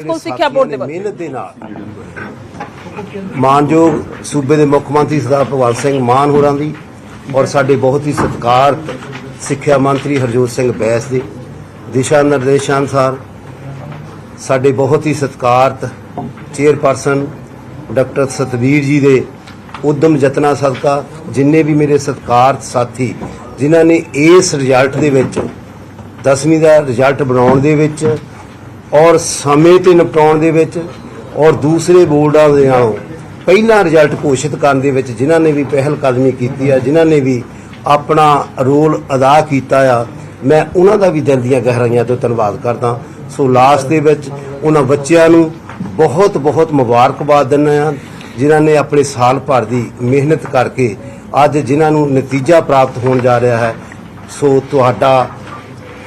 School ਸਿੱਖਿਆ board ਦੇ ਵੱਲੋਂ। ਮਿਹਨਤ ਦੇ ਨਾਲ ਮਾਨਯੋਗ ਸੂਬੇ ਦੇ ਮੁੱਖ ਮੰਤਰੀ ਸਰਦਾਰ ਭਗਵੰਤ ਸਿੰਘ ਮਾਨ ਹੋਰਾਂ ਦੀ ਔਰ ਸਾਡੇ ਬਹੁਤ ਹੀ ਸਤਿਕਾਰਤ ਸਿੱਖਿਆ ਮੰਤਰੀ ਹਰਜੋਤ ਸਿੰਘ ਬੈਸ ਦੇ ਦਿਸ਼ਾ ਨਿਰਦੇਸ਼ਾਂ ਅਨੁਸਾਰ ਸਾਡੇ ਬਹੁਤ ਹੀ ਸਤਿਕਾਰਤ ਚੇਅਰਪਰਸਨ ਡਾਕਟਰ ਸਤਵੀਰ ਜੀ ਦੇ ਉਦਮ ਯਤਨਾ ਸਦਕਾ ਜਿੰਨੇ ਵੀ ਮੇਰੇ ਸਤਿਕਾਰਤ ਸਾਥੀ ਜਿਨ੍ਹਾਂ ਨੇ ਇਸ ਰਿਜ਼ਲਟ ਦੇ ਵਿੱਚ 10ਵੀਂ ਦਾ ਰਿਜ਼ਲਟ ਬਣਾਉਣ ਦੇ ਵਿੱਚ ਔਰ ਸਮੇਂ ਤੇ ਨਿਪਟਾਉਣ ਦੇ ਵਿੱਚ ਔਰ ਦੂਸਰੇ ਬੋਰਡਾਂ ਦੇ ਨਾਲੋਂ ਪਹਿਲਾ ਰਿਜ਼ਲਟ ਘੋਸ਼ਿਤ ਕਰਨ ਦੇ ਵਿੱਚ ਜਿਨ੍ਹਾਂ ਨੇ ਵੀ ਪਹਿਲ ਕਦਮੀ ਕੀਤੀ ਆ, ਜਿਨ੍ਹਾਂ ਨੇ ਵੀ ਆਪਣਾ ਰੋਲ ਅਦਾ ਕੀਤਾ ਆ, ਮੈਂ ਉਹਨਾਂ ਦਾ ਵੀ ਦਿਲ ਦੀਆਂ ਗਹਿਰਾਈਆਂ ਤੋਂ ਧੰਨਵਾਦ ਕਰਦਾ। ਸੋ ਲਾਸਟ ਦੇ ਵਿੱਚ ਉਹਨਾਂ ਬੱਚਿਆਂ ਨੂੰ ਬਹੁਤ ਬਹੁਤ ਮੁਬਾਰਕਬਾਦ ਦਿੰਦਾ ਆ, ਜਿਨ੍ਹਾਂ ਨੇ ਆਪਣੇ ਸਾਲ ਭਰ ਦੀ ਮਿਹਨਤ ਕਰਕੇ ਅੱਜ ਜਿਨ੍ਹਾਂ ਨੂੰ ਨਤੀਜਾ ਪ੍ਰਾਪਤ ਹੋਣ ਜਾ ਰਿਹਾ ਹੈ, ਸੋ ਤੁਹਾਡਾ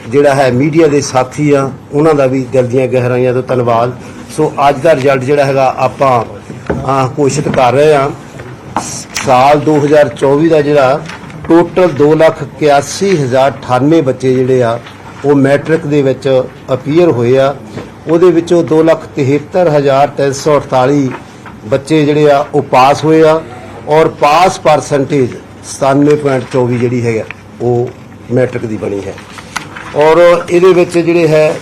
ਜਿਹੜਾ ਹੈ ਮੀਡੀਆ ਦੇ ਸਾਥੀ ਆ ਉਹਨਾਂ ਦਾ ਵੀ ਦਿਲ ਦੀਆਂ ਗਹਿਰਾਈਆਂ ਤੋਂ ਧੰਨਵਾਦ। ਸੋ ਅੱਜ ਦਾ ਰਿਜ਼ਲਟ ਜਿਹੜਾ ਹੈਗਾ ਆਪਾਂ ਅਹ, ਘੋਸ਼ਿਤ ਕਰ ਰਹੇ ਆ ਸਾਲ 2024 ਦਾ ਜਿਹੜਾ ਟੋਟਲ 281098 ਬੱਚੇ ਜਿਹੜੇ ਆ ਉਹ ਮੈਟ੍ਰਿਕ ਦੇ ਵਿੱਚ ਅਪੀਅਰ ਹੋਏ ਆ। ਉਹਦੇ ਵਿੱਚੋਂ 273348 ਬੱਚੇ ਜਿਹੜੇ ਆ ਉਹ ਪਾਸ ਹੋਏ ਆ। ਔਰ ਪਾਸ ਪਰਸੈਂਟੇਜ 97.24 ਜਿਹੜੀ ਹੈਗਾ ਉਹ ਮੈਟ੍ਰਿਕ ਦੀ ਬਣੀ ਹੈ। ਔਰ ਇਹਦੇ ਵਿੱਚ ਜਿਹੜੇ ਹੈ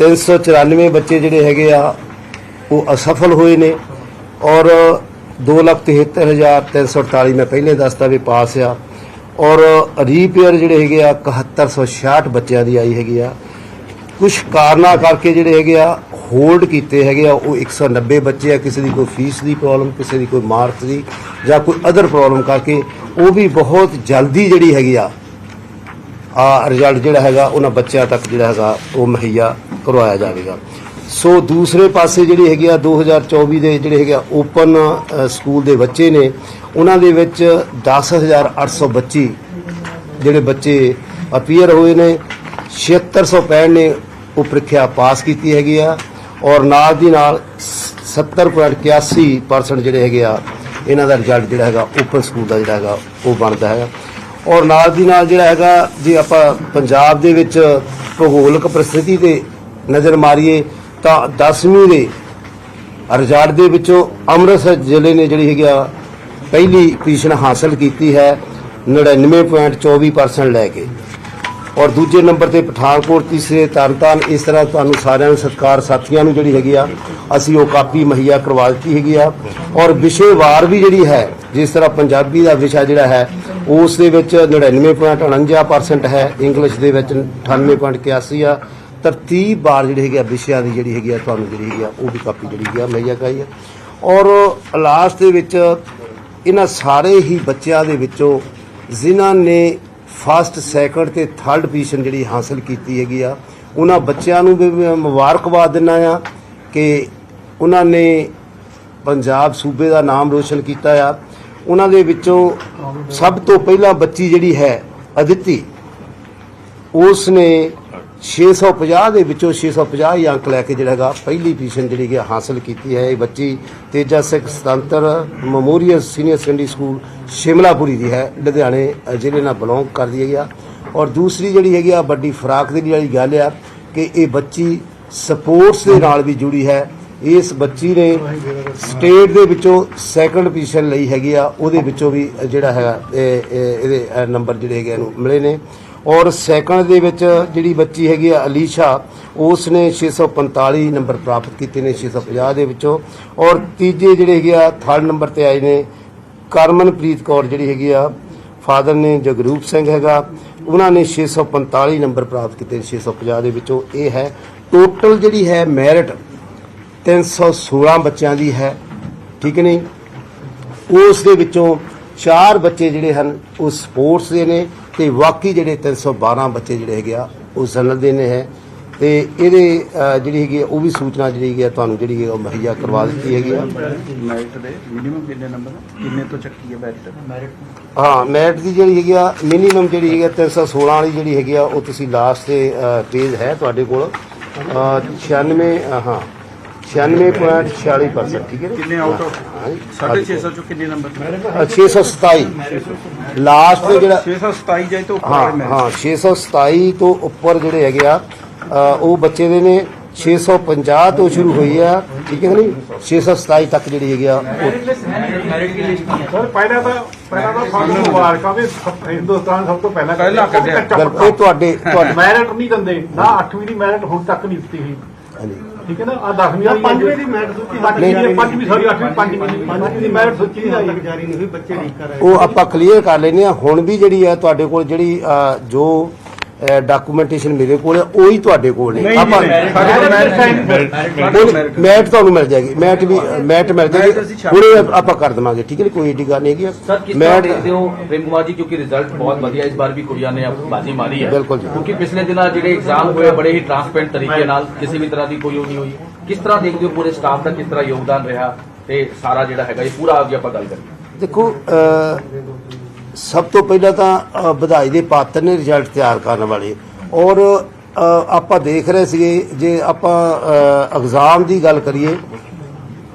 394 ਬੱਚੇ ਜਿਹੜੇ ਹੈਗੇ ਆ, ਉਹ ਅਸਫਲ ਹੋਏ ਨੇ। ਔਰ 273348 ਮੈਂ ਪਹਿਲੇ ਦੱਸਦਾ ਵੀ ਪਾਸ ਆ। ਔਰ ਰੀਪੇਅਰ ਜਿਹੜੇ ਹੈਗੇ ਆ 7166 ਬੱਚਿਆਂ ਦੀ ਆਈ ਹੈਗੀ ਆ। ਕੁਝ ਕਾਰਨਾਂ ਕਰਕੇ ਜਿਹੜੇ ਹੈਗੇ ਆ, ਹੋਲਡ ਕੀਤੇ ਹੈਗੇ ਆ, ਉਹ 190 ਬੱਚੇ ਆ। ਕਿਸੇ ਦੀ ਕੋਈ ਫੀਸ ਦੀ ਪ੍ਰੋਬਲਮ, ਕਿਸੇ ਦੀ ਕੋਈ ਮਾਰਕਸ ਦੀ ਜਾਂ ਕੋਈ ਅਦਰ ਪ੍ਰੋਬਲਮ ਕਰਕੇ ਉਹ ਵੀ ਬਹੁਤ ਜਲਦੀ ਜਿਹੜੀ ਹੈਗੀ ਆ ਆ ਰਿਜ਼ਲਟ ਜਿਹੜਾ ਹੈਗਾ, ਉਹਨਾਂ ਬੱਚਿਆਂ ਤੱਕ ਜਿਹੜਾ ਹੈਗਾ, ਉਹ ਮੁਹੱਈਆ ਕਰਵਾਇਆ ਜਾਵੇਗਾ। ਸੋ ਦੂਸਰੇ ਪਾਸੇ ਜਿਹੜੀ ਹੈਗੀ ਆ 2024 ਦੇ ਜਿਹੜੇ ਹੈਗੇ ਓਪਨ ਸਕੂਲ ਦੇ ਬੱਚੇ ਨੇ, ਉਹਨਾਂ ਦੇ ਵਿੱਚ 10800 ਬੱਚੀ ਜਿਹੜੇ ਬੱਚੇ ਅਪੀਅਰ ਹੋਏ ਨੇ 7665 ਨੇ ਉਹ ਪ੍ਰੀਖਿਆ ਪਾਸ ਕੀਤੀ ਹੈਗੀ ਆ, ਔਰ ਨਾਲ ਦੀ ਨਾਲ 70.81% ਜਿਹੜੇ ਹੈਗੇ ਆ, ਇਹਨਾਂ ਦਾ ਰਿਜ਼ਲਟ ਜਿਹੜਾ ਹੈਗਾ ਓਪਨ ਸਕੂਲ ਦਾ ਜਿਹੜਾ ਹੈਗਾ, ਉਹ ਬਣਦਾ ਹੈਗਾ। ਔਰ ਨਾਲ ਦੀ ਨਾਲ ਜਿਹੜਾ ਹੈਗਾ, ਜੇ ਆਪਾਂ ਪੰਜਾਬ ਦੇ ਵਿੱਚ ਭੂਗੋਲਿਕ ਪ੍ਰਸਥਿਤੀ ਤੇ ਨਜ਼ਰ ਮਾਰੀਏ, ਤਾਂ 10ਵੀਂ ਦੇ ਰਿਜ਼ਲਟ ਦੇ ਵਿੱਚੋਂ ਅੰਮ੍ਰਿਤਸਰ ਜ਼ਿਲ੍ਹੇ ਨੇ ਜਿਹੜੀ ਹੈਗੀ ਆ, ਪਹਿਲੀ ਪੋਜੀਸ਼ਨ ਹਾਸਲ ਕੀਤੀ ਹੈ 99.24% ਲੈ ਕੇ। ਔਰ ਦੂਜੇ ਨੰਬਰ ਤੇ ਪਠਾਨਕੋਟ ਤੀਸਰੇ ਤਰਨਤਾਰਨ, ਇਸ ਤਰ੍ਹਾਂ ਤੁਹਾਨੂੰ ਸਾਰਿਆਂ ਨੂੰ ਸਤਿਕਾਰ ਸਾਥੀਆਂ ਨੂੰ ਜਿਹੜੀ ਹੈਗੀ ਆ, ਅਸੀਂ ਉਹ ਕਾਪੀ ਮੁਹੱਈਆ ਕਰਵਾ ਦਿੱਤੀ ਹੈਗੀ ਆ। ਔਰ ਵਿਸ਼ੇਵਾਰ ਵੀ ਜਿਹੜੀ ਹੈ, ਜਿਸ ਤਰ੍ਹਾਂ ਪੰਜਾਬੀ ਦਾ ਵਿਸ਼ਾ ਜਿਹੜਾ ਹੈ ਉਸ ਦੇ ਵਿੱਚ 99.49% ਹੈ ਇੰਗਲਿਸ਼ ਦੇ ਵਿੱਚ 98.81 ਆ। ਤਰਤੀਬ ਬਾਰ ਜਿਹੜੀ ਹੈਗੀ ਆ, ਵਿਸ਼ਿਆਂ ਦੀ ਜਿਹੜੀ ਹੈਗੀ ਆ, ਤੁਹਾਨੂੰ ਜਿਹੜੀ ਹੈਗੀ ਆ, ਉਹ ਵੀ ਕਾਪੀ ਜਿਹੜੀ ਹੈਗੀ ਆ ਮੁਹੱਈਆ ਕਰਾਈ ਆ। ਔਰ ਲਾਸਟ ਦੇ ਵਿੱਚ ਇਹਨਾਂ ਸਾਰੇ ਹੀ ਬੱਚਿਆਂ ਦੇ ਵਿੱਚੋਂ ਜਿਨ੍ਹਾਂ ਨੇ ਫਸਟ ਸੈਕੰਡ ਤੇ ਥਰਡ ਪੋਜੀਸ਼ਨ ਜਿਹੜੀ ਹਾਸਲ ਕੀਤੀ ਹੈਗੀ ਆ, ਉਹਨਾਂ ਬੱਚਿਆਂ ਨੂੰ ਵੀ ਮੈਂ ਮੁਬਾਰਕਬਾਦ ਦਿੰਦਾ ਆ ਕਿ ਉਹਨਾਂ ਨੇ ਪੰਜਾਬ ਸੂਬੇ ਦਾ ਨਾਮ ਰੋਸ਼ਨ ਕੀਤਾ ਆ। ਉਹਨਾਂ ਦੇ ਵਿੱਚੋਂ ਸਭ ਤੋਂ ਪਹਿਲਾਂ ਬੱਚੀ ਜਿਹੜੀ ਹੈ ਅਦਿੱਤੀ ਉਸ ਨੇ 650 ਦੇ ਵਿੱਚੋਂ 650 ਹੀ ਅੰਕ ਲੈ ਕੇ ਜਿਹੜਾ ਹੈਗਾ ਪਹਿਲੀ ਪੋਜੀਸ਼ਨ ਜਿਹੜੀ ਹੈ ਹਾਸਲ ਕੀਤੀ ਹੈ। ਇਹ ਬੱਚੀ Teja Singh Sutantar memorial senior secondary school Shimlapuri ਦੀ ਹੈ। ਲੁਧਿਆਣੇ ਜ਼ਿਲ੍ਹੇ ਨਾਲ ਬਿਲੋਂਗ ਕਰਦੀ ਹੈਗੀ ਆ। ਔਰ ਦੂਸਰੀ ਜਿਹੜੀ ਹੈਗੀ ਆ ਵੱਡੀ ਫਰਾਕ ਦੀ ਜਿਹੜੀ ਗੱਲ ਆ ਕਿ ਇਹ ਬੱਚੀ ਸਪੋਰਟਸ ਦੇ ਨਾਲ ਵੀ ਜੁੜੀ ਹੈ। ਇਸ ਬੱਚੀ ਨੇ ਸਟੇਟ ਦੇ ਵਿੱਚੋਂ ਸੈਕੰਡ ਪੋਜੀਸ਼ਨ ਲਈ ਹੈਗੀ ਆ, ਉਹਦੇ ਵਿੱਚੋਂ ਵੀ ਜਿਹੜਾ ਹੈਗਾ ਇਹਦੇ ਨੰਬਰ ਜਿਹੜੇ ਹੈਗੇ ਇਹਨੂੰ ਮਿਲੇ ਨੇ। ਔਰ ਸੈਕੰਡ ਦੇ ਵਿੱਚ ਜਿਹੜੀ ਬੱਚੀ ਹੈਗੀ ਆ, ਅਲੀਸ਼ਾ ਉਸ ਨੇ 645 ਨੰਬਰ ਪ੍ਰਾਪਤ ਕੀਤੇ ਨੇ 650 ਦੇ ਵਿੱਚੋਂ। ਔਰ ਤੀਜੇ ਜਿਹੜੇ ਹੈਗੇ ਆ ਥਰਡ ਨੰਬਰ ਤੇ ਆਏ ਨੇ, ਕਰਮਨਪ੍ਰੀਤ ਕੌਰ ਜਿਹੜੀ ਹੈਗੀ ਆ, ਫਾਦਰ ਨੇ ਜਗਰੂਪ ਸਿੰਘ ਹੈਗਾ, ਉਹਨਾਂ ਨੇ 645 ਨੰਬਰ ਪ੍ਰਾਪਤ ਕੀਤੇ 650 ਦੇ ਵਿੱਚੋਂ। ਇਹ ਹੈ ਟੋਟਲ ਜਿਹੜੀ ਹੈ ਮੈਰਿਟ 316 ਬੱਚਿਆਂ ਦੀ ਹੈ ਠੀਕ ਨਹੀਂ? ਉਸ ਦੇ ਵਿੱਚੋਂ ਚਾਰ ਬੱਚੇ ਜਿਹੜੇ ਹਨ ਉਹ ਸਪੋਰਟਸ ਦੇ ਨੇ ਤੇ ਬਾਕੀ ਜਿਹੜੇ 312 ਬੱਚੇ ਜਿਹੜੇ ਹੈਗੇ ਆ ਉਹ ਜਨਰਲ ਦੇ ਨੇ ਹੈ। ਤੇ ਇਹਦੇ ਜਿਹੜੀ ਹੈਗੀ ਆ, ਉਹ ਵੀ ਸੂਚਨਾ ਜਿਹੜੀ ਹੈਗੀ ਆ ਤੁਹਾਨੂੰ ਜਿਹੜੀ ਹੈਗੀ ਆ ਉਹ ਮੁਹੱਈਆ ਕਰਵਾ ਦਿੱਤੀ ਹੈਗੀ ਆ। ਮੈਰਿਟ ਦੇ ਮਿਨੀਮਮ ਕਿੰਨੇ ਨੰਬਰ ਕਿੰਨੇ ਤੋਂ ਚੱਕੀ ਹੈ ਮੈਰਿਟ ਮੈਰਿਟ ਹਾਂ ਮੈਰਿਟ ਦੀ ਜਿਹੜੀ ਹੈਗੀ ਆ ਮਿਨੀਮਮ ਜਿਹੜੀ ਹੈਗੀ ਆ 316 ਵਾਲੀ ਜਿਹੜੀ ਹੈਗੀ ਆ ਉਹ ਤੁਸੀਂ ਲਾਸਟ ਤੇ ਪੇਜ ਹੈ ਤੁਹਾਡੇ ਕੋਲ। ਅਹ, 96 ਅਹ, ਹਾਂ। 96.46% ਠੀਕ ਹੈ? ਕਿੰਨੇ ਆਊਟ ਆਫ ਹਾਂਜੀ। 650 ਚੋਂ ਕਿੰਨੇ ਨੰਬਰ ਅਹ, 627 ਲਾਸਟ ਤੇ ਜਿਹੜਾ 627 ਜਾਈ ਤੋਂ ਉੱਪਰ ਹਾਂ ਵਾਲੇ ਮੈਰਿਟ ਹਾਂ 627 ਤੋਂ ਉੱਪਰ ਜਿਹੜੇ ਹੈਗੇ ਆ ਅ, ਉਹ ਬੱਚੇ ਦੇ ਨੇ 650 ਤੋਂ ਸ਼ੁਰੂ ਹੋਈ ਆ ਠੀਕ ਹੈ ਕਿ ਨਹੀਂ 627 ਤੱਕ ਜਿਹੜੀ ਹੈਗੀ ਆ ਉਹ ਮੈਰਿਟ ਕੀ ਲਿਸਟ ਨਹੀਂ ਹੈ ਸਰ ਪਹਿਲਾਂ ਤਾਂ ਪਹਿਲਾਂ ਤਾਂ ਸਾਨੂੰ ਮੁਬਾਰਕਾਂ ਵੀ ਸ- ਹਿੰਦੁਸਤਾਨ ਸਭ ਤੋਂ ਪਹਿਲਾਂ ਪਹਿਲਾਂ ਕੱਢਿਆ। ਬਿਲਕੁਲ ਇਹ ਤੁਹਾਡੇ ਤੁਹਾਡੇ ਮੈਰਿਟ ਨਹੀਂ ਦਿੰਦੇ ਨਾ 8ਵੀਂ ਦੀ ਮੈਰਿਟ ਹੁਣ ਤੱਕ ਨਹੀਂ ਦਿੱਤੀ ਸੀ ਹਾਂਜੀ। ਠੀਕ ਹੈ ਨਾ? ਆ 10ਵੀਂ ਵਾਲੀ ਪੰਜਵੀਂ ਦੀ ਮੈਰਿਟ ਦਿੱਤੀ ਨਹੀਂ। ਪੰਜਵੀਂ ਸੌਰੀ 8ਵੀਂ ਪੰਜਵੀਂ ਦੀ ਪੰਜਵੀਂ ਦੀ ਮੈਰਿਟ ਸੱਚੀ ਨਹੀਂ ਆਈ ਜਾਰੀ ਨਹੀਂ ਹੋਈ ਬੱਚੇ ਨਹੀਂ ਕਰ ਰਹੇ ਉਹ ਆਪਾਂ ਕਲੀਅਰ ਕਰ ਲੈਨੇ ਆ ਹੁਣ ਵੀ ਜਿਹੜੀ ਆ ਤੁਹਾਡੇ ਕੋਲ ਜਿਹੜੀ ਜੋ ਡਾਕੂਮੈਂਟੇਸ਼ਨ ਮੇਰੇ ਕੋਲ ਹੈ ਉਹੀ ਤੁਹਾਡੇ ਕੋਲ ਨੇ। ਆਪਾਂ ਮੈਟ ਤੁਹਾਨੂੰ ਮਿਲ ਜਾਏਗੀ। ਮੈਟ ਵੀ ਮੈਟ ਮਿਲ ਜਾਏਗੀ। ਹੁਣੇ ਆਪਾਂ ਕਰ ਦਵਾਂਗੇ ਠੀਕ ਹੈ ਕੋਈ ਏਡੀ ਗੱਲ ਨਹੀਂ ਹੈਗੀ। ਸਰ ਕਿਸ ਤਰ੍ਹਾਂ ਮੈਟ ਦੇਖਦੇ ਹੋ ਪ੍ਰੇਮ ਕੁਮਾਰ ਜੀ? ਕਿਉਂਕਿ ਰਿਜ਼ਲਟ ਬਹੁਤ ਵਧੀਆ ਇਸ ਵਾਰ ਵੀ ਕੁੜੀਆਂ ਨੇ ਬਾਜੀ ਮਾਰੀ ਹੈ। ਬਿਲਕੁਲ। ਕਿਉਂਕਿ ਪਿਛਲੇ ਦਿਨਾਂ ਜਿਹੜੇ ਐਗਜ਼ਾਮ ਹੋਏ ਬੜੇ ਹੀ ਟਰਾਂਸਪੇਰੈਂਟ ਤਰੀਕੇ ਨਾਲ ਕਿਸੇ ਵੀ ਤਰ੍ਹਾਂ ਦੀ ਕੋਈ ਉਹ ਨਹੀਂ ਹੋਈ। ਕਿਸ ਤਰ੍ਹਾਂ ਦੇਖਦੇ ਹੋ ਪੂਰੇ ਸਟਾਫ ਦਾ ਕਿਸ ਤਰ੍ਹਾਂ ਯੋਗਦਾਨ ਰਿਹਾ ਤੇ ਸਾਰਾ ਜਿਹੜਾ ਹੈਗਾ ਇਹ ਪੂਰਾ ਅੱਗੇ ਆਪਾਂ ਗੱਲ ਕਰੀਏ। ਦੇਖੋ ਸਭ ਤੋਂ ਪਹਿਲਾਂ ਤਾਂ ਵਧਾਈ ਦੇ ਪਾਤਰ ਨੇ ਰਿਜ਼ਲਟ ਤਿਆਰ ਕਰਨ ਵਾਲੇ। ਔਰ ਆਪਾਂ ਦੇਖ ਰਹੇ ਸੀਗੇ, ਜੇ ਆਪਾਂ ਐਗਜ਼ਾਮ ਦੀ ਗੱਲ ਕਰੀਏ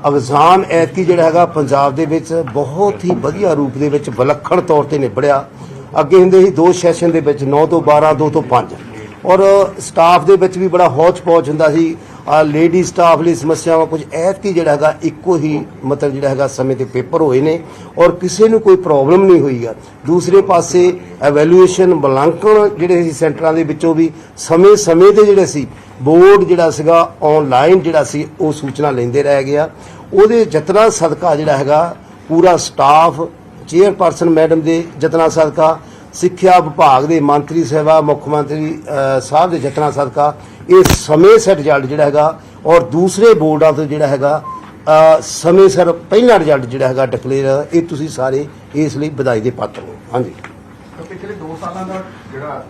ਐਗਜ਼ਾਮ ਐਤਕੀ ਜਿਹੜਾ ਹੈਗਾ ਪੰਜਾਬ ਦੇ ਵਿੱਚ ਬਹੁਤ ਹੀ ਵਧੀਆ ਰੂਪ ਦੇ ਵਿੱਚ ਵਿਲੱਖਣ ਤੌਰ ਤੇ ਨਿਬੜਿਆ। ਅੱਗੇ ਹੁੰਦੇ ਸੀ ਦੋ ਸੈਸ਼ਨ ਦੇ ਵਿੱਚ 9 ਤੋਂ 12 2 ਤੋਂ 5 ਔਰ ਸਟਾਫ ਦੇ ਵਿੱਚ ਵੀ ਬੜਾ ਹੌਚ ਪੌਚ ਹੁੰਦਾ ਸੀ। ਆ ਲੇਡੀ ਸਟਾਫ ਲਈ ਸਮੱਸਿਆਵਾਂ ਕੁਝ ਐਤਕੀ ਜਿਹੜਾ ਹੈਗਾ, ਇੱਕੋ ਹੀ ਮਤਲਬ ਜਿਹੜਾ ਹੈਗਾ ਸਮੇਂ ਤੇ ਪੇਪਰ ਹੋਏ ਨੇ ਔਰ ਕਿਸੇ ਨੂੰ ਕੋਈ ਪ੍ਰੋਬਲਮ ਨਹੀਂ ਹੋਈ ਆ। ਦੂਸਰੇ ਪਾਸੇ ਐਵੈਲੂਏਸ਼ਨ ਬਲਾਂਕਣ ਜਿਹੜੇ ਸੀ ਸੈਂਟਰਾਂ ਦੇ ਵਿੱਚੋਂ ਵੀ ਸਮੇਂ ਸਮੇਂ ਤੇ ਜਿਹੜੇ ਸੀ, ਬੋਰਡ ਜਿਹੜਾ ਸੀਗਾ ਆਨਲਾਈਨ ਜਿਹੜਾ ਸੀ, ਉਹ ਸੂਚਨਾ ਲੈਂਦੇ ਰਹਿ ਗਿਆ ਉਹਦੇ ਜਤਨਾ ਸਦਕਾ ਜਿਹੜਾ ਹੈਗਾ, ਪੂਰਾ ਸਟਾਫ ਚੇਅਰਪਰਸਨ ਮੈਡਮ ਦੇ ਜਤਨਾ ਸਦਕਾ, ਸਿੱਖਿਆ ਵਿਭਾਗ ਦੇ ਮੰਤਰੀ ਸਹਿਬਾ, ਮੁੱਖ ਮੰਤਰੀ ਸਾਹਿਬ ਦੇ ਜਤਨਾ ਸਦਕਾ ਇਹ ਸਮੇਂ ਸਿਰ ਰਿਜ਼ਲਟ ਜਿਹੜਾ ਹੈਗਾ ਔਰ ਦੂਸਰੇ ਬੋਰਡਾਂ ਤੋਂ ਜਿਹੜਾ ਹੈਗਾ ਅ, ਸਮੇਂ ਸਿਰ ਪਹਿਲਾ ਰਿਜ਼ਲਟ ਜਿਹੜਾ ਹੈਗਾ ਡਿਕਲੇਅਰ ਇਹ ਤੁਸੀਂ ਸਾਰੇ ਇਸ ਲਈ ਵਧਾਈ ਦੇ ਪਾਤਰ ਹੋ। ਹਾਂਜੀ। ਪਿਛਲੇ 2 ਸਾਲਾਂ ਦਾ ਜਿਹੜਾ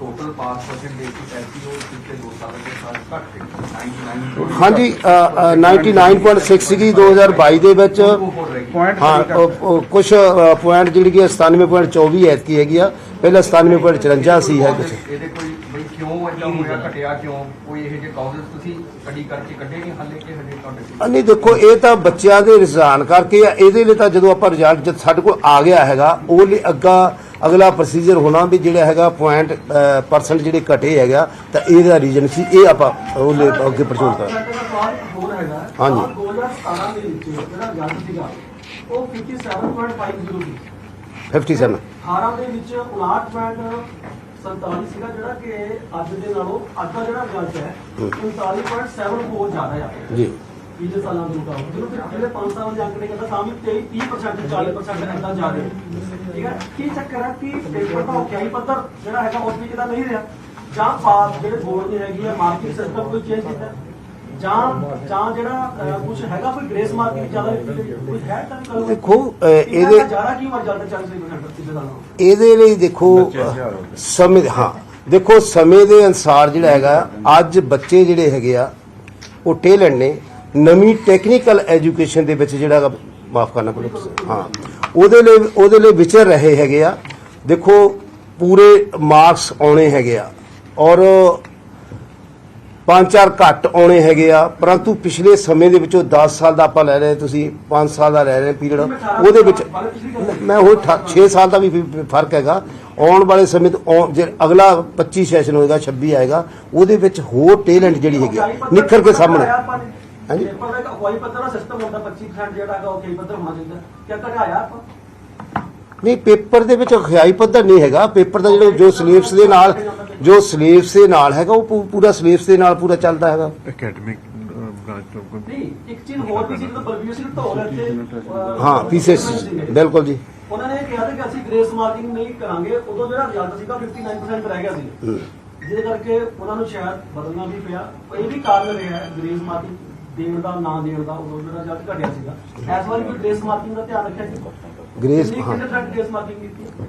ਟੋਟਲ ਪਾਸ ਪਰਸੈਂਟੇਜ ਸੀ ਐਸਪੀ ਉਹ ਪਿਛਲੇ 2 ਸਾਲਾਂ ਦੇ ਸਾਲ ਘੱਟ ਗਈ 99 ਹਾਂਜੀ ਅ, ਅ, 99.6 ਸੀਗੀ 2022 ਦੇ ਵਿੱਚ। ਪੁਆਇੰਟ ਹਾਂ ਕੁਝ ਪੁਆਇੰਟ ਜਿਹੜੀ ਕਿ 97.24 ਐਤਕੀ ਹੈਗੀ ਆ। ਪਹਿਲਾਂ 97.54 ਸੀ ਹੈ ਕੁਝ ਇਹਦੇ ਕੋਈ ਕਿਉਂ ਇਦਾਂ ਹੋਇਆ ਘਟਿਆ ਕਿਉਂ? ਕੋਈ ਇਹੋ ਜਿਹੇ ਕਾਜ਼ਸ ਤੁਸੀਂ ਸਟੱਡੀ ਕਰਕੇ ਕੱਢੇ ਨਹੀਂ ਹਾਲੇ ਕਿ ਹਜੇ ਤੁਹਾਡੇ ਕੋਲ? ਅ, ਨਹੀਂ ਦੇਖੋ ਇਹ ਤਾਂ ਬੱਚਿਆਂ ਦੇ ਰੁਝਾਨ ਕਰਕੇ ਆ। ਇਹਦੇ ਲਈ ਤਾਂ ਜਦੋਂ ਆਪਾਂ ਰਿਜ਼ਲਟ ਜਦ ਸਾਡੇ ਕੋਲ ਆ ਗਿਆ ਹੈਗਾ ਉਹ ਲਈ ਅੱਗਾ ਅਗਲਾ ਪ੍ਰੋਸੀਜਰ ਹੋਣਾ ਵੀ ਜਿਹੜਾ ਹੈਗਾ ਪੁਆਇੰਟ ਪਰਸੈਂਟ ਜਿਹੜੇ ਘਟੇ ਹੈਗਾ ਤਾਂ ਇਹਦਾ ਰੀਜਨ ਸੀ। ਇਹ ਆਪਾਂ ਉਹ ਲਈ ਅੱਗੇ ਪਰਚੋਲ ਕਰ ਹਾਂਜੀ। ਸਾਲ 2017 ਦੇ ਵਿੱਚ ਜਿਹੜਾ ਰਿਜ਼ਲਟ ਸੀਗਾ ਉਹ 57.50 ਸੀ। 57 18 ਦੇ ਵਿੱਚ 59.47 ਸੀਗਾ ਜਿਹੜਾ ਕਿ ਅੱਜ ਦੇ ਨਾਲੋਂ ਅੱਜ ਦਾ ਜਿਹੜਾ ਰਿਜ਼ਲਟ ਹੈ। 39.74 ਜ਼ਿਆਦਾ ਆ ਜੀ। ਪਿਛਲੇ ਸਾਲਾਂ ਦੇ ਮੁਕਾਬਲੇ ਜਦੋਂ ਫਿਰ ਪਿਛਲੇ 5 ਸਾਲਾਂ ਦੇ ਅੰਕੜੇ ਕਹਿੰਦਾ ਤਾਂ ਵੀ 23 30% 40% ਇਦਾਂ ਜਾ ਰਹੇ ਠੀਕ ਹੈ? ਕੀ ਚੱਕਰ ਹੈ ਕਿ ਪੇਪਰ ਦਾ ਔਖਿਆਈ ਪੱਧਰ ਜਿਹੜਾ ਹੈਗਾ ਉਸ ਤਰੀਕੇ ਦਾ ਨਹੀਂ ਰਿਹਾ। ਜਾਂ ਪਾਸ ਜਿਹੜੇ ਬੋਰਡ ਦੀ ਹੈਗੀ ਆ ਮਾਰਕਿੰਗ ਸਿਸਟਮ ਕੋਈ ਚੇਂਜ ਕੀਤਾ? ਹੈ? ਜਾਂ ਜਾਂ ਜਿਹੜਾ ਕੁਝ ਹੈਗਾ ਕੋਈ ਗ੍ਰੇਸ ਮਾਰਕਿੰਗ ਜ਼ਿਆਦਾ ਕੋਈ ਹੈ ਤਾਂ ਕਰੋ ਦੇਖੋ ਇਹਦੇ ਜ਼ਿਆਦਾ ਕੀ ਮਰ ਜਾਂਦਾ 40% ਪਿਛਲੇ ਸਾਲਾਂ ਨਾਲੋਂ ਇਹਦੇ ਲਈ ਦੇਖੋ ਸਮੇਂ ਹਾਂ ਦੇਖੋ ਸਮੇਂ ਦੇ ਅਨਸਾਰ ਜਿਹੜਾ ਹੈਗਾ ਅੱਜ ਬੱਚੇ ਜਿਹੜੇ ਹੈਗੇ ਆ ਉਹ ਟੇਲੈਂਟ ਨੇ ਨਵੀਂ ਟੈਕਨੀਕਲ ਐਜੂਕੇਸ਼ਨ ਦੇ ਵਿੱਚ ਜਿਹੜਾ ਮਾਫ ਕਰਨਾ ਪੜੇਗਾ ਹਾਂ ਉਹਦੇ ਲਈ ਉਹਦੇ ਲਈ ਵਿਚਰ ਰਹੇ ਹੈਗੇ ਆ। ਦੇਖੋ ਪੂਰੇ ਮਾਰਕਸ ਆਉਣੇ ਹੈਗੇ ਆ। ਔਰ ਪੰਜ ਚਾਰ ਘੱਟ ਆਉਣੇ ਹੈਗੇ ਆ ਪਰੰਤੂ ਪਿਛਲੇ ਸਮੇਂ ਦੇ ਵਿੱਚੋਂ 10 ਸਾਲ ਦਾ ਆਪਾਂ ਲੈ ਰਹੇ ਤੁਸੀਂ 5 ਸਾਲ ਦਾ ਲੈ ਰਹੇ ਪੀਰੀਅਡ ਉਹਦੇ ਵਿੱਚ ਮੈਂ ਉਹ 6 ਸਾਲ ਦਾ ਵੀ ਫ਼ਰਕ ਹੈਗਾ। ਆਉਣ ਵਾਲੇ ਸਮੇਂ ਤੋਂ ਜੇ ਅਗਲਾ 25 ਸੈਸ਼ਨ ਹੋਏਗਾ 26 ਆਏਗਾ ਉਹਦੇ ਵਿੱਚ ਹੋਰ ਟੈਲੈਂਟ ਜਿਹੜੀ ਹੈਗੀ ਨਿਖਰ ਕੇ ਸਾਹਮਣੇ। ਹਾਂਜੀ। ਪੇਪਰ ਦਾ ਅਖਵਾਈ ਪੱਧਰ ਦਾ ਸਿਸਟਮ ਹੁੰਦਾ 25% ਜਿਹੜਾ ਹੈਗਾ ਉਹ ਕਈ ਪੱਧਰ ਹੋਣਾ ਚਾਹੀਦਾ। ਕਿਆ ਘਟਾਇਆ ਆਪਾਂ? ਨਹੀਂ ਪੇਪਰ ਦੇ ਵਿੱਚ ਖਿਆਈ ਪੱਧਰ ਨਹੀਂ ਹੈਗਾ। ਪੇਪਰ ਦਾ ਜਿਹੜਾ ਜੋ ਸਿਲੇਬਸ ਦੇ ਨਾਲ ਜੋ ਸਿਲੇਬਸ ਦੇ ਨਾਲ ਹੈਗਾ ਉਹ ਪੂ- ਪੂਰਾ ਸਿਲੇਬਸ ਦੇ ਨਾਲ ਪੂਰਾ ਚੱਲਦਾ ਹੈਗਾ। Academic branch of ਨਹੀਂ ਇੱਕ ਚੀਜ਼ ਹੋਰ ਵੀ ਸੀ ਜਦੋਂ ਬਲਬੀਰ ਸਿੰਘ ਢੋਲ ਇੱਥੇ ਅਹ, ਹਾਂ ਪੀਸੈਸ ਬਿਲਕੁਲ ਜੀ। ਉਹਨਾਂ ਨੇ ਕਿਹਾ ਸੀ ਕਿ ਅਸੀਂ ਗ੍ਰੇਸ ਮਾਰਕਿੰਗ ਨਹੀਂ ਕਰਾਂਗੇ ਉਦੋਂ ਜਿਹੜਾ ਰਿਜ਼ਲਟ ਸੀਗਾ 59% ਰਹਿ ਗਿਆ ਸੀ। ਜਿਹਦੇ ਕਰਕੇ ਉਹਨਾਂ ਨੂੰ ਸ਼ਾਇਦ ਬਦਲਣਾ ਵੀ ਪਿਆ। ਇਹ ਵੀ ਕਾਰਨ ਰਿਹਾ ਹੈ ਗ੍ਰੇਸ ਮਾਰਕਿੰਗ ਦੇਣ ਦਾ ਨਾ ਦੇਣ ਦਾ ਉਦੋਂ ਜਿਹੜਾ ਰਿਜ਼ਲਟ ਘਟਿਆ ਸੀਗਾ। ਇਸ ਵਾਰੀ ਵੀ ਗ੍ਰੇਸ ਮਾਰਕਿੰਗ ਦਾ ਧਿਆਨ ਰੱਖਿਆ ਸੀ? ਗ੍ਰੇਸ ਹਾਂ। ਤੱਕ ਗ੍ਰੇਸ ਮਾਰਕਿੰਗ ਕੀਤੀ ਹੈ?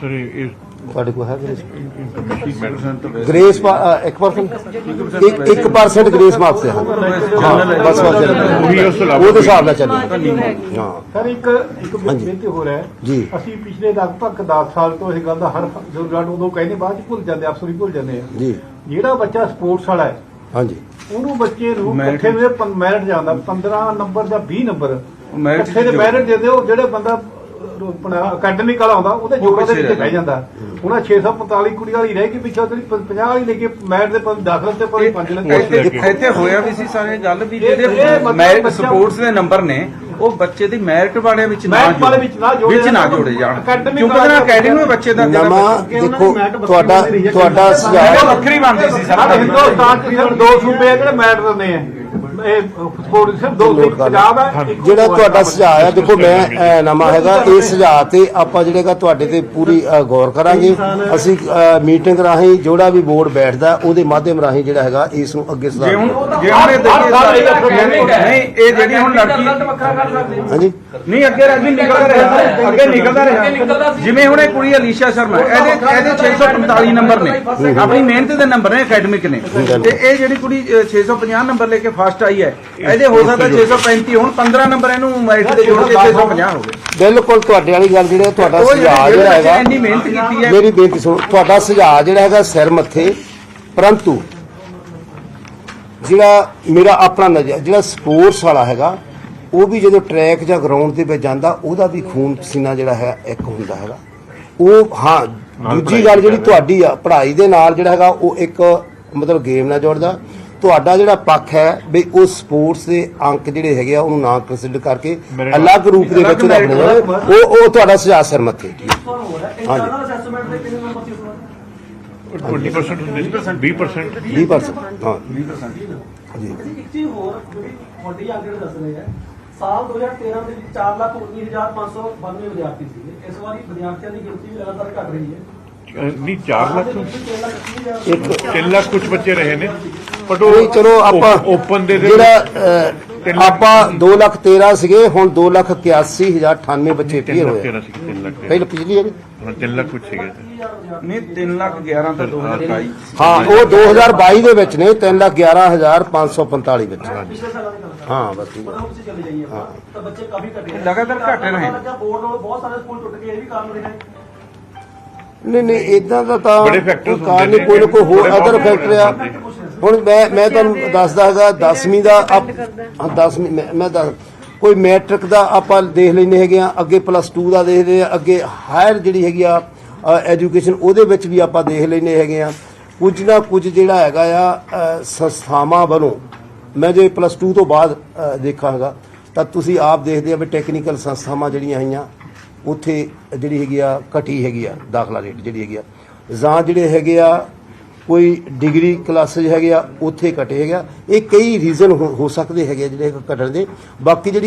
sir is ਤੁਹਾਡੇ ਕੋਲ ਹੈ ਗ੍ਰੇਸ 50% ਗ੍ਰੇਸ 1% 1% ਗ੍ਰੇਸ ਮਾਰਕਸ ਹੈ। ਹਾਂ ਬਸ ਬਸ ਉਹੀ ਉਹਦੇ ਹਿਸਾਬ ਨਾਲ ਚੱਲੇ ਹਾਂ। ਸਰ ਇੱਕ ਇੱਕ। ਬੇਨਤੀ ਹੋ ਰਿਹਾ ਹੈ। ਜੀ। ਅਸੀਂ ਪਿਛਲੇ ਲਗਭਗ 10 ਸਾਲ ਤੋਂ ਇਹ ਗੱਲ ਦਾ ਹਰ ਜੋ ਰਿਜ਼ਲਟ ਉਦੋਂ ਕਹਿੰਦੇ ਬਾਅਦ ਚ ਭੁੱਲ ਜਾਂਦੇ ਅਫਸਰ ਹੀ ਭੁੱਲ ਜਾਂਦੇ ਆ। ਜੀ। ਜਿਹੜਾ ਬੱਚਾ ਸਪੋਰਟਸ ਵਾਲਾ ਹੈ ਹਾਂਜੀ। ਉਹਨੂੰ ਬੱਚੇ ਨੂੰ ਇਕੱਠੇ ਦੇ ਮੈਰਿਟ ਜਾਂਦਾ 15 ਨੰਬਰ ਜਾਂ 20 ਨੰਬਰ ਇਕੱਠੇ ਦੇ ਮੈਰਿਟ ਦੇ ਦਿਓ ਜਿਹੜੇ ਬੰਦਾ ਆਪਣਾ ਅਕੈਡਮਿਕ ਵਾਲਾ ਹੁੰਦਾ ਉਹਦੇ ਜੋੜਾਂ ਦੇ ਵਿੱਚ ਬਹਿ ਜਾਂਦਾ। ਉਹਨਾਂ 645 ਕੁੜੀ ਵਾਲੀ ਰਹਿ ਗਈ ਪਿੱਛੇ ਜਿਹੜੀ 50 ਵਾਲੀ ਲੈ ਕੇ ਮੈਟ ਦੇ ਪਰ ਦਾਖਲ ਤੇ ਪਰ 5 ਲੱਗੇ ਇੱਥੇ ਇੱਥੇ ਹੋਇਆ ਵੀ ਸੀ ਸਾਰੇ ਗੱਲ ਵੀ ਮਤਲਬ ਮੈਰਿਟ ਸਪੋਰਟਸ ਦੇ ਨੰਬਰ ਨੇ ਉਹ ਬੱਚੇ ਦੀ ਮੈਰਿਟ ਵਾਲਿਆਂ ਵਿੱਚ ਨਾ ਮੈਰਿਟ ਵਾਲੇ ਵਿੱਚ ਨਾ ਜੋੜੇ ਵਿੱਚ ਨਾ ਜਾਣ। ਜੋੜੇ ਜਾਣ। ਕਿਉਂਕਿ ਵਾਲਾ ਅਕੈਡਮੀ ਬੱਚੇ ਦਾ ਜਿਹੜਾ ਨਵਾਂ ਦੇਖੋ ਤੁਹਾਡਾ। ਤੁਹਾਡਾ ਸੁਝਾਅ ਵੱਖਰੀ ਬਣਦੀ ਸੀ ਸਾਡੇ ਸਰ ਹਿੰਦੁਸਤਾਨ ਚ ਸਿਰਫ ਦੋ ਸੂਬੇ ਆ ਜਿਹੜੇ ਮੈਟ ਦਿੰਦੇ ਆ ਇਹ ਸਿਰਫ ਦੋ। ਪੰਜਾਬ ਹੈ ਇੱਕ ਜਿਹੜਾ ਤੁਹਾਡਾ ਹੈ। ਸੁਝਾਅ ਆ ਦੇਖੋ ਮੈਂ ਨਵਾਂ ਹੈਗਾ ਇਹ ਸੁਝਾਅ ਤੇ ਆਪਾਂ ਜਿਹੜੇਗਾ ਤੁਹਾਡੇ ਤੇ ਪੂਰੀ ਗੌਰ ਕਰਾਂਗੇ। ਅਸੀਂ ਮੀਟਿੰਗ ਰਾਹੀਂ ਜਿਹੜਾ ਵੀ ਬੋਰਡ ਬੈਠਦਾ ਉਹਦੇ ਮਾਧਿਅਮ ਰਾਹੀਂ ਜਿਹੜਾ ਹੈਗਾ ਇਸ ਨੂੰ ਅੱਗੇ ਜੇ ਸੁਧਾਰ ਹੁਣ ਜੇ ਹੁਣ ਇਹ ਦੇਖੀਏ ਨਹੀਂ ਇਹ ਜਿਹੜੀ ਹੁਣ ਲੜਕੀ ਵੱਖਰਾ ਕਰ ਸਕਦੇ ਹੋ। ਹਾਂਜੀ। ਨਹੀਂ ਅੱਗੇ ਰਾਜੀ ਨਿਕਲਦਾ ਰਿਹਾ। ਅੱਗੇ ਨਿਕਲਦਾ ਰਿਹਾ। ਜਿਵੇਂ ਹੁਣ ਇਹ ਕੁੜੀ ਅਲੀਸ਼ਾ ਸ਼ਰਮਾ ਇਹਦੇ ਇਹਦੇ 645 ਨੰਬਰ ਨੇ। ਆਪਣੀ ਮਿਹਨਤ ਦੇ ਨੰਬਰ ਨੇ ਅਕੈਡਮਿਕ ਨੇ। ਤੇ ਇਹ ਜਿਹੜੀ ਕੁੜੀ ਅ, 650 ਨੰਬਰ ਲੈ ਕੇ ਫਸਟ ਆਈ ਹੈ। ਇਹਦੇ ਹੋ ਸਕਦਾ 635 ਹੁਣ 15 ਨੰਬਰ ਇਹਨੂੰ ਮੈਰਿਟ ਦੇ ਜੋੜ ਕੇ 650 ਹੋ ਗਏ। ਬਿਲਕੁਲ ਤੁਹਾਡੇ ਵਾਲੀ ਗੱਲ ਜਿਹੜਾ ਤੁਹਾਡਾ ਸੁਝਾਅ ਜਿਹੜੇ ਹੈਗਾ ਇੰਨੀ ਮਿਹਨਤ ਕੀਤੀ ਹੈ। ਮੇਰੀ ਬੇਨਤੀ ਸੁਣੋ ਤੁਹਾਡਾ ਸੁਝਾਅ ਜਿਹੜਾ ਹੈਗਾ ਸਿਰ ਮੱਥੇ ਪਰੰਤੂ ਜਿਹੜਾ ਮੇਰਾ ਆਪਣਾ ਨਜ਼ਰ ਜਿਹੜਾ ਸਪੋਰਟਸ ਵਾਲਾ ਹੈਗਾ ਉਹ ਵੀ ਜਦੋਂ ਟਰੈਕ ਜਾਂ ਗਰਾਊਂਡ ਦੇ ਵਿੱਚ ਜਾਂਦਾ ਉਹਦਾ ਵੀ ਖੂਨ ਪਸੀਨਾ ਜਿਹੜਾ ਹੈ ਇੱਕ ਹੁੰਦਾ ਹੈਗਾ। ਉਹ ਹਾਂ ਦੂਜੀ ਗੱਲ ਜਿਹੜੀ ਤੁਹਾਡੀ ਆ ਪੜ੍ਹਾਈ ਦੇ ਨਾਲ ਜਿਹੜਾ ਹੈਗਾ ਉਹ ਇੱਕ ਮਤਲਬ ਗੇਮ ਨਾਲ ਜੋੜਦਾ। ਤੁਹਾਡਾ ਜਿਹੜਾ ਪੱਖ ਹੈ ਵੀ ਉਹ ਸਪੋਰਟਸ ਦੇ ਅੰਕ ਜਿਹੜੇ ਹੈਗੇ ਆ ਉਹਨੂੰ ਨਾ ਕੰਸੀਡਰ ਕਰਕੇ ਅਲੱਗ ਰੂਪ ਦੇ ਵਿੱਚ ਬਣਾਉਣਾ। ਉਹ ਉਹ ਤੁਹਾਡਾ ਸੁਝਾਅ ਸਿਰ ਮੱਥੇ। ਸਵਾਲ ਹੋ ਰਿਹਾ ਇੰਟਰਨਲ ਅਸੈਸਮੈਂਟ ਦੇ ਕਿੰਨੇ ਨੰਬਰ ਸੀ ਉਸ ਵਾਰ 20% ਹੁੰਦੇ ਸੀ। 20% 20% ਹਾਂ। ਜੀ ਅਸੀਂ ਇੱਕ ਚੀਜ਼ ਹੋਰ ਜਿਹੜੀ ਤੁਹਾਡੀ ਆਂਕੜੇ ਦੱਸ ਰਹੇ ਹੈ ਸਾਲ 2013 ਦੇ ਵਿੱਚ 419592 ਵਿਦਿਆਰਥੀ ਸੀਗੇ। ਇਸ ਵਾਰੀ ਵਿਦਿਆਰਥੀਆਂ ਦੀ ਗਿਣਤੀ ਵੀ ਲਗਾਤਾਰ ਘਟ ਰਹੀ ਹੈ। ਨਹੀਂ 4 ਲੱਖ ਤੋਂ ਇੱਕ 3 ਲੱਖ ਕੁਝ ਬੱਚੇ ਰਹੇ ਨੇ। ਬਟ ਕੋਈ ਚਲੋ ਆਪਾਂ ਓਪਨ ਦੇ ਦੇ ਜਿਹੜਾ ਅਹ, ਆਪਾਂ 2 ਲੱਖ 13 ਸੀਗੇ ਹੁਣ 2 ਲੱਖ 81098 ਬੱਚੇ 3 ਫੇਰ ਲੱਖ ਹੋਏ 13 ਸੀ 3 ਲੱਖ ਪਹਿਲਾਂ ਪਿਛਲੀ ਵਾਰੀ? ਹਾਂ 3 ਲੱਖ ਕੁਝ ਸੀਗੇ। ਨਹੀਂ 3 ਲੱਖ 11 ਤੋਂ 2022 ਹਾਂ ਉਹ 2022 ਦੇ ਵਿੱਚ ਨੇ 3 ਲੱਖ 11545 ਬੱਚੇ ਹਾਂ ਬਸ ਠੀਕ ਉਹਨਾਂ ਪਿੱਛੇ ਚਲੇ ਜਾਈਏ ਆਪਾਂ, ਤਾਂ ਬੱਚੇ ਕਾਫੀ ਘਟੇ ਹੈ। ਲਗਾਤਾਰ ਘਟ ਰਹੇ। ਨੇ। ਲੱਗਾ ਬੋਰਡ ਨਾਲ ਬਹੁਤ ਸਾਰੇ ਸਕੂਲ ਟੁੱਟ ਗਏ ਇਹ ਵੀ ਕਾਰਨ ਰਿਹਾ। ਹੈ ਨਹੀਂ ਨਹੀਂ ਇਦਾਂ ਦਾ ਤਾਂ ਬੜੇ factors ਕੋਈ ਕਾਰਨ ਹੁੰਦੇ ਨਹੀਂ ਕੋਈ ਨਾ ਕੋਈ ਹੋਰ ਬੜੇ ਅਦਰ ਫੈਕਟਰ ਆ। ਹੁਣ ਮੈਂ ਮੈਂ ਤੁਹਾਨੂੰ ਦੱਸਦਾ ਹੈਗਾ 10ਵੀਂ ਦਾ ਆਪ- ਹਾਂ 10ਵੀਂ ਮੈਂ ਮੈਂ ਦੱਸ ਕੋਈ ਮੈਟ੍ਰਿਕ ਦਾ ਆਪਾਂ ਦੇਖ ਲੈਂਦੇ ਹੈਗੇ ਆ ਅੱਗੇ ਪਲੱਸ 2 ਦਾ ਦੇਖਦੇ ਆ ਅੱਗੇ ਹਾਇਰ ਜਿਹੜੀ ਹੈਗੀ ਆ ਐਜੂਕੇਸ਼ਨ ਉਹਦੇ ਵਿੱਚ ਵੀ ਆਪਾਂ ਦੇਖ ਲੈਂਦੇ ਹੈਗੇ ਆ। ਕੁਝ ਨਾ ਕੁਝ ਜਿਹੜਾ ਹੈਗਾ ਆ ਅ, ਸੰਸਥਾਵਾਂ ਵੱਲੋਂ ਮੈਂ ਜੇ ਪਲੱਸ 2 ਤੋਂ ਬਾਅਦ ਅ, ਦੇਖਾਂਗਾ ਤਾਂ ਤੁਸੀਂ ਆਪ ਦੇਖਦੇ ਆ ਵੀ ਟੈਕਨੀਕਲ ਸੰਸਥਾਵਾਂ ਜਿਹੜੀਆਂ ਹੈਗੀਆਂ ਉੱਥੇ ਜਿਹੜੀ ਹੈਗੀ ਆ ਘਟੀ ਹੈਗੀ ਆ ਦਾਖਲਾ ਰੇਟ ਜਿਹੜੀ ਹੈਗੀ ਆ। ਜਾਂ ਜਿਹੜੇ ਹੈਗੇ ਆ ਕੋਈ ਡਿਗਰੀ ਕਲਾਸਿਸ ਹੈਗੇ ਆ, ਉੱਥੇ ਘਟੇ ਹੈਗਾ ਇਹ ਕਈ ਰੀਜ਼ਨ ਹੋ ਸਕਦੇ ਹੈਗੇ ਆ ਜਿਹੜੇ ਘਟਣ ਦੇ। ਬਾਕੀ ਜਿਹੜੀ